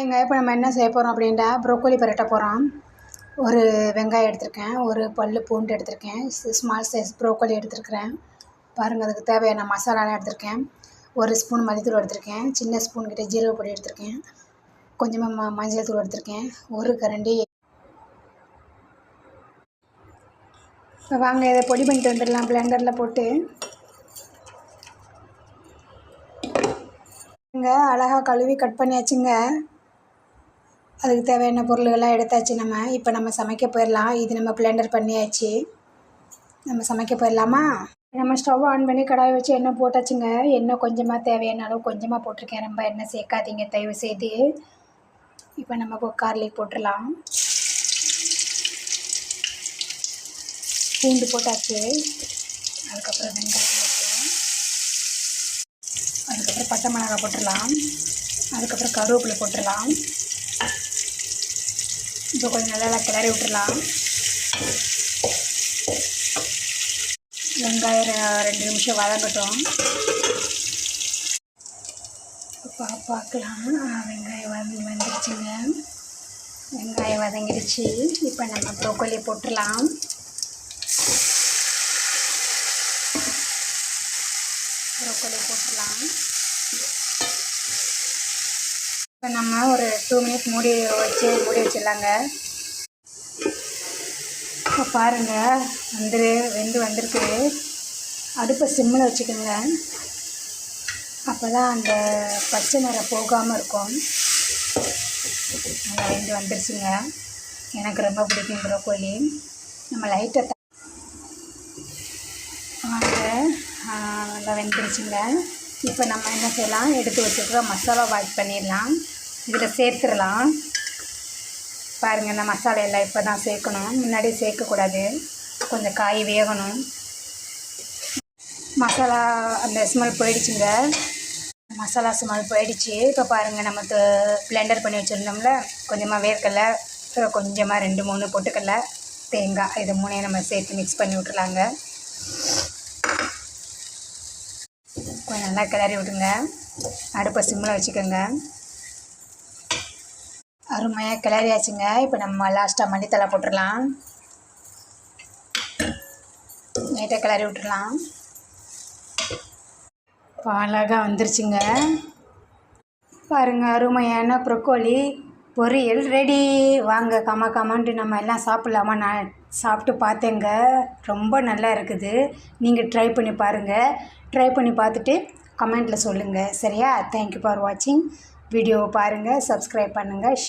எங்க இப்போ நம்ம என்ன செய்ய போகிறோம் அப்படின்ட்டா ப்ரோக்கோலி பரட்ட போகிறோம் ஒரு வெங்காயம் எடுத்திருக்கேன் ஒரு பல் பூண்டு எடுத்திருக்கேன் ஸ்மால் சைஸ் ப்ரோக்கோலி எடுத்திருக்கிறேன். பாருங்கள் அதுக்கு தேவையான மசாலாலாம் எடுத்திருக்கேன். ஒரு ஸ்பூன் மல்லித்தூள் எடுத்திருக்கேன் சின்ன ஸ்பூன் கிட்ட ஜீரக பொடி எடுத்திருக்கேன். கொஞ்சமாக ம மஞ்சள் தூள் எடுத்திருக்கேன். ஒரு கரண்டி இப்போ வாங்க இதை பொடி பண்ணிட்டு வந்துடலாம் பிளெண்டரில் போட்டு. அழகாக கழுவி கட் பண்ணியாச்சுங்க. அதுக்கு தேவையான பொருள்கள்லாம் எடுத்தாச்சு நம்ம. இப்போ நம்ம சமைக்க போயிடலாம். இது நம்ம பிளெண்டர் பண்ணியாச்சு. நம்ம சமைக்க போயிடலாமா? நம்ம ஸ்டவ் ஆன் பண்ணி கடாய் வச்சு எண்ணெய் போட்டாச்சுங்க. எண்ணெய் கொஞ்சமாக தேவையான அளவு கொஞ்சமாக போட்டிருக்கேன். ரொம்ப எண்ணெய் சேர்க்காதீங்க. தயவு செய்து. இப்போ நம்ம கார்லிக் போட்டுடலாம். பூண்டு போட்டாச்சு. அதுக்கப்புறம் வெங்காயம் அதுக்கப்புறம் பச்சை மிளகாய் போட்டுடலாம். அதுக்கப்புறம் கருவேப்பிலை போட்டுடலாம். இப்போ கொஞ்சம் நல்லா கிளறி விட்டுடலாம். வெங்காயம் ரெண்டு நிமிஷம் வதங்கட்டும். பா பார்க்கலாம். வெங்காயம் வதங்கி வந்துருச்சுங்க. வெங்காயம் வதங்கிடுச்சு. இப்போ நம்ம ப்ரோக்கோலி போட்டுடலாம். ப்ரோக்கோலி போட்டுடலாம். இப்போ நம்ம ஒரு டூ மினிட்ஸ் மூடி வச்சு மூடி வச்சிடலாங்க. இப்போ பாருங்கள் வந்துரு வெந்து வந்திருக்கு. அடுப்பை சிம்மில் வச்சுக்கோங்க. அப்போ தான் அந்த பச்சை நிறம் போகாமல் இருக்கும். நல்லா வெந்து வந்துருச்சுங்க. எனக்கு ரொம்ப பிடிக்கும் ப்ரோக்கோலி. நம்ம லைட்டை வாங்க. நல்லா வெந்துருச்சுங்க. இப்போ நம்ம என்ன செய்யலாம்? எடுத்து வச்சுருக்க மசாலா வாட் பண்ணிடலாம். இதில் சேர்த்துடலாம். பாருங்கள் இந்த மசாலா எல்லாம் இப்போ தான் சேர்க்கணும். முன்னாடி சேர்க்கக்கூடாது. கொஞ்சம் காய் வேகணும். மசாலா அந்த ஸ்மெல் போயிடுச்சுங்க. மசாலா ஸ்மெல் போயிடுச்சு. இப்போ பாருங்கள் நம்ம பிளெண்டர் பண்ணி வச்சுருந்தோம்ல கொஞ்சமாக வேர்க்கடலை அப்புறம் கொஞ்சமாக ரெண்டு மூணு பொட்டுக்கடலை தேங்காய் இது மூணையும் நம்ம சேர்த்து மிக்ஸ் பண்ணி விட்டுலாங்க கொஞ்சம் நல்லா கிளறி விடுங்க. அடுப்பை சிம்மில் வச்சுக்கோங்க. அருமையாக கிளறியாச்சுங்க. இப்போ நம்ம லாஸ்ட்டாக மல்லித்தலை போட்டுடலாம். நைட்டாக கிளறி விட்டுடலாம். இப்போ அழகாக வந்துருச்சுங்க. பாருங்கள் அருமையான ப்ரொக்கோலி பொரியல் ரெடி வாங்க கமா கமான்ட்டு நம்ம எல்லாம் சாப்பிட்லாமா? நான் சாப்பிட்டு பார்த்தேங்க. ரொம்ப நல்லா இருக்குது. நீங்கள் ட்ரை பண்ணி பாருங்கள் ட்ரை பண்ணி பார்த்துட்டு கமெண்ட்டில் சொல்லுங்கள் சரியா? தேங்க்யூ ஃபார் வாட்சிங் வீடியோவை பாருங்கள் சப்ஸ்கிரைப் பண்ணுங்கள்